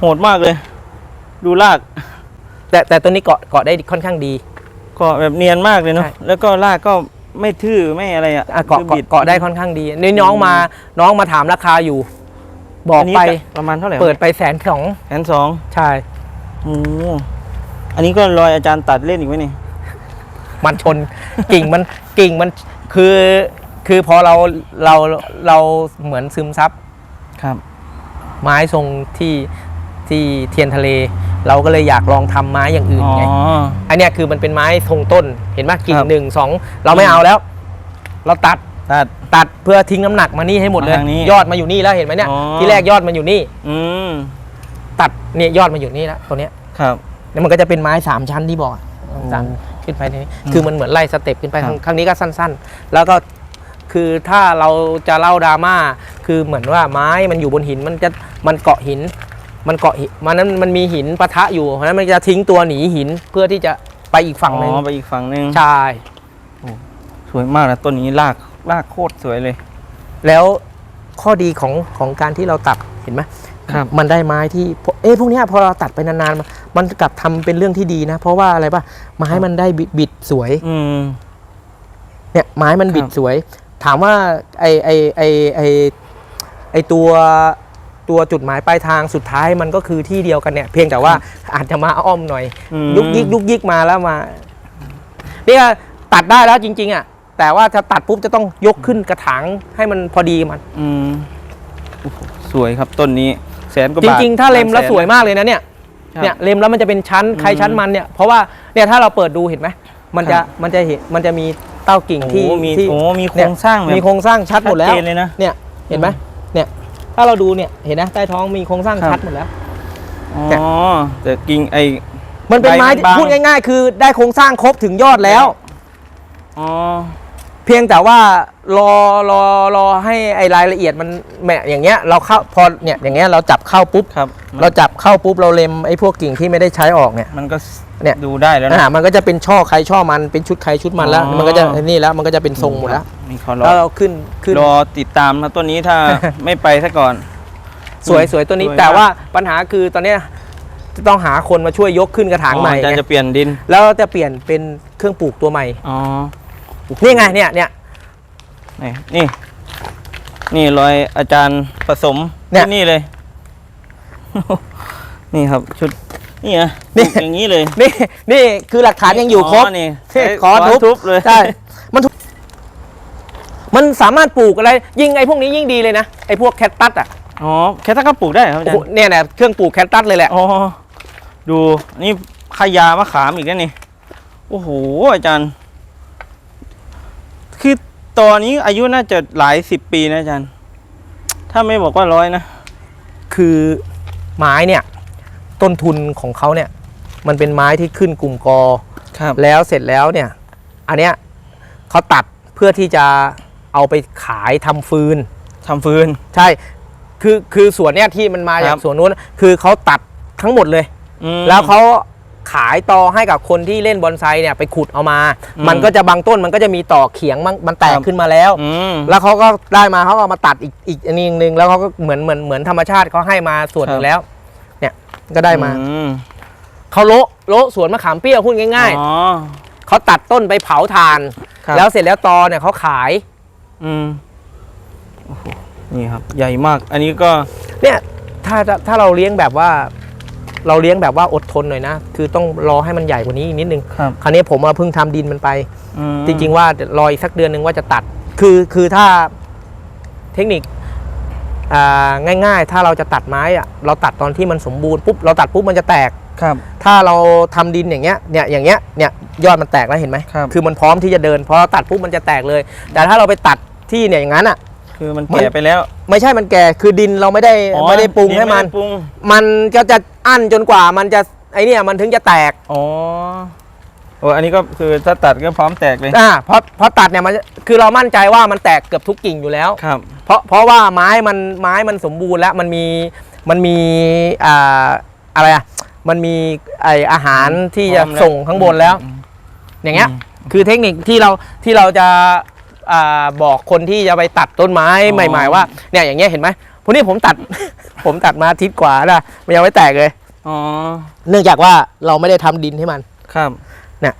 โหดมากเลย ดูราก แต่แต่ตัวนี้เกาะเกาะได้ค่อนข้างดี เกาะแบบเนียนมากเลยเนาะ ใช่ แล้วก็รากก็ไม่ทื่อไม่อะไรอะอะเกาะคือเกาะบิด เกาะได้ค่อนข้างดีนี่น้องมาน้องมาถามราคาอยู่ บอกนนี้ไปประมาณเท่าไหร่เปิดไปแสนสองแสนสองใช่ โอ้โหอันนี้ก็รอยอาจารย์ตัดเล่นอีกไหมนี่ มันชน กิ่งมันกิ่งมันคือคือพอเราเราเราเหมือนซึมซับครับ ไม้ทรงที่ ที่เทียนทะเล เราก็เลยอยากลองทำไม้อย่างอื่นอ๋อไงอันเนี้ยคือมันเป็นไม้ทรงต้นเห็นไหมกิ่คงรับหนึ่งสองเราไม่เอาแล้ว เราตัดตัดตัดเพื่อทิ้งน้ำหนักมานี่ให้หมดเลยมาทางนี้ยอดมาอยู่นี่แล้วเห็นไหมเนี่ยอ๋อที่แรกยอดมันอยู่นี่ อืมตัดเนี่ยยอดมาอยู่นี่แล้วตัวเนี้ยครับแล้วมันก็จะเป็นไม้สามชั้นที่บอกอะต่างๆขึ้นไปนี้คือมันเหมือนไล่สเต็ปขึ้นไปครับข้างข้างนี้ก็สั้น ๆ แล้วก็คือถ้าเราจะเล่าดราม่าคือเหมือนว่าไม้มันอยู่บนหินมันจะมันเกาะหิน มันเกาะหินมันนั้นมันมีหินปะทะอยู่เพราะฉะนั้นมันจะทิ้งตัวหนีหินเพื่อที่จะไปอีกฝั่งหนึ่งอ๋อไปอีกฝั่งหนึ่งใช่สวยมากนะต้นนี้รากรากโคตรสวยเลย แล้วข้อดีของของการที่เราตัดเห็นไหมครับมันได้ไม้ที่เอ๊ะพวกเนี้ยพอเราตัดไปนานๆมันมันกลับทำเป็นเรื่องที่ดีนะ เพราะว่าอะไรป่ะไม้มันได้บิดบิดสวยอืมเนี่ยไม้มันบิดครับสวย ถามว่าไอไอไอไอไอตัว ตัวจุดหมายปลายทางสุดท้ายมันก็คือที่เดียวกันเนี่ยเพียงแต่ว่าอาจจะมาอ้อมหน่อยอืมยุกยิกยุกยิกมาแล้วมาเนี่ยตัดได้แล้วจริง ๆอะแต่ว่าถ้าตัดปุ๊บจะต้องยกขึ้นกระถางให้มันพอดีมันอืมโอ้โหสวยครับต้นนี้แสนกว่าจบาทริงๆ ถ้าเล็มแล้วสนสวยมากเลยนะเนี่ยครับเนี่ยเล็มแล้วมันจะเป็นชั้นใครอืมชั้นมันเนี่ยเพราะว่าเนี่ยถ้าเราเปิดดูเห็นไหมมันจะครับมันจะเห็นมันจะมีเต้ากิ่งโอ้โหที่มีที่โอ้โหมีโครงสร้างแบบมีโครงสร้างชัดหมดแล้วชัเจนเลยนะเนี่ยเห็นไหมเนี่ย ถ้าเราดูเนี่ยเห็นนะใต้ท้องมีโครงสร้างครับชัดหมดแล้ว อ๋อเนี่ยแต่กิ่งไอมันเป็นไม้ใบมันที่บางพูดง่ายๆ คือได้โครงสร้างครบถึงยอดแล้วอ๋อเพียงแต่ว่ารอรอรอให้ไอรายละเอียดมันแหมอย่างเงี้ยเราเข้าพอเนี่ยอย่างเงี้ยเราจับเข้าปุ๊บครับเราจับเข้าปุ๊บเราเล็มไอ้พวกกิ่งที่ไม่ได้ใช้ออกเนี่ยมันก็เนี่ยดูได้แล้วอ่านะมันก็จะเป็นช่อใครช่อมันเป็นชุดใครชุดมันแล้วอ๋อมันก็จะนี่แล้วมันก็จะเป็นทรงหมดแล้ว มีขอรอแล้วเราขึ้นขึ้น รอติดตามนะต้นนี้ถ้า ไม่ไปซะก่อน สวยสวยตัวนี้ สวยมาก แต่ว่าปัญหาคือตอนเนี้ยจะต้องหาคนมาช่วยยกขึ้นกระถางใหม่อ๋ออาจารย์ไงจะเปลี่ยนดินแล้วจะเปลี่ยนเป็นเครื่องปลูกตัวใหม่ อ๋อนี่ไงเนี่ยเนี่ย นี่นี่ นี่รอยอาจารย์ผสมเนี่ย ที่นี่เลย นี่ครับชุด นี่นะนี่ปลูกอย่างนี้เลยนี่นี่คือหลักฐานยังอยู่ครบ นี่เฮ้ยใช้ขอทุบ ทุบเลย ใช่มันทุก มันสามารถปลูกอะไร ยิ่งไอ้พวกนี้ยิ่งดีเลยนะไอ้พวกแคคตัสอะอ๋อแค่ถ้าก็ปลูกได้ครับอาโอ้จารโหย์เนี่ยนะเครื่องปลูกแคคตัสเลยแหละอ๋อดูนี่ขยามะขามอีกแล้วนี่โอ้โหอาจารย์ คือตอนนี้อายุน่าจะหลายสิบปีนะอาจารย์ ถ้าไม่บอกว่าร้อยนะคือไม้เนี่ยต้นทุนของเขาเนี่ยมันเป็นไม้ที่ขึ้นกลุ่มกอ ครับแล้วเสร็จแล้วเนี่ย อันเนี้ยเขาตัดเพื่อที่จะ เอาไปขายทำฟืนทำฟืน ใช่ คือคือสวนเนี้ยที่มันมาคจารักบสวนนู้น คือเขาตัดทั้งหมดเลยอืมแล้วเขาขายต่อให้กับคนที่เล่นบอนไซเนี่ยไปขุดเอามาอืมมันก็จะบางต้นมันก็จะมีต่อเขียงมันมันแตกครับขึ้นมาแล้วอืมแล้วเขาก็ได้มาเขาก็เอามาตัดอีกอีกอันนี้หนึ่งแล้วเขาก็เหมือนเหมือนเหมือนธรรมชาติเขาให้มาส่วนหนึ่ครังบแล้ว เนี่ยก็ได้มาอืมเขาโละโละสวนมะขามเปรี้ยวพูดง่ายอ๋อๆเขาตัดต้นไปเผาถ่านครับแล้วเสร็จแล้วตอเนี่ยเขาขาย อืมโอ้โหนี่ครับ ใหญ่มาก อันนี้ก็เนี่ยถ้าถ้าถ้าเราเลี้ยงแบบว่า เราเลี้ยงแบบว่าอดทนหน่อยนะ คือต้องรอให้มันใหญ่กว่านี้อีกนิดนึง ครับคราวนี้ผมมาเพิ่งทำดินมันไป อืมจริง ๆ ว่าเดี๋ยวรออีกสักเดือนหนึ่งว่าจะตัด คือคือถ้าเทคนิคอ่าง่ายๆ ถ้าเราจะตัดไม้อะเราตัดตอนที่มันสมบูรณ์ปุ๊บเราตัดปุ๊บมันจะแตก ครับ ถ้าเราทำดินอย่างเงี้ยเนี่ยอย่างเงี้ยเนี่ยยอดมันแตกแล้วเห็นไหมครับอมันพร้อมที่จะเดินพอเราตัดปุ๊บมันจะแตกเลย แต่ถ้าเราไปตัด ที่เนี่ยอย่างนั้นอะ คือมันมันแก่ไปแล้ว ไม่ใช่มันแก่คือดินเราไม่ได้อ๋อไม่ได้ปรุงให้มัน ไได้ปรุงมันก็จะอั้นจนกว่ามันจะไอเนี่ยมันถึงจะแตกอ๋อโอ้อันนี้ก็คือถ้าตัดก็พร้อมแตกเลยอ่าเพราะเพราะตัดเนี่ยมันคือเรามั่นใจว่ามันแตกเกือบทุกกิ่งอยู่แล้ว ครับ เพราะเพราะว่าไม้มันไม้มันสมบูรณ์แล้วมันมีมันมีอ่าอะไรอะมันมีไออาหารที่จะพร้อมแล้ว ส่งข้างบนแล้วอืมอย่างเงี้ยอืมคือเทคนิคที่เราที่เราจะอ่า บอกคนที่จะไปตัดต้นไม้อ๋อใหม่ ๆ ว่าเนี่ยอย่างเงี้ยเห็นไหมวันนี้ผมตัด ผมตัดมาอาทิศกว่านะมันยังไม่แตกเลยอ๋อเนื่องจากว่าเราไม่ได้ทำดินให้มันครับเนี่ย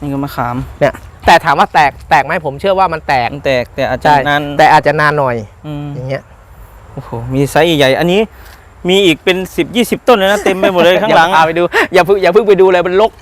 นี่ก็มะขามเนี่ยแต่ถามว่าแตกแตกไหมผมเชื่อว่ามันแตกมันแตกแต่อาจจะใช่นานแต่อาจจะนานหน่อยอืมอย่างเงี้ยโอ้โหมีไซส์ใหญ่ๆอันนี้มีอีกเป็นสิบยี่สิบต้นเลยนะเต็มไปหมดเลยข้างหลังอย่าพาไปดูอย่าเพิ่งอย่าเพิ่งไปดูเลยมันลก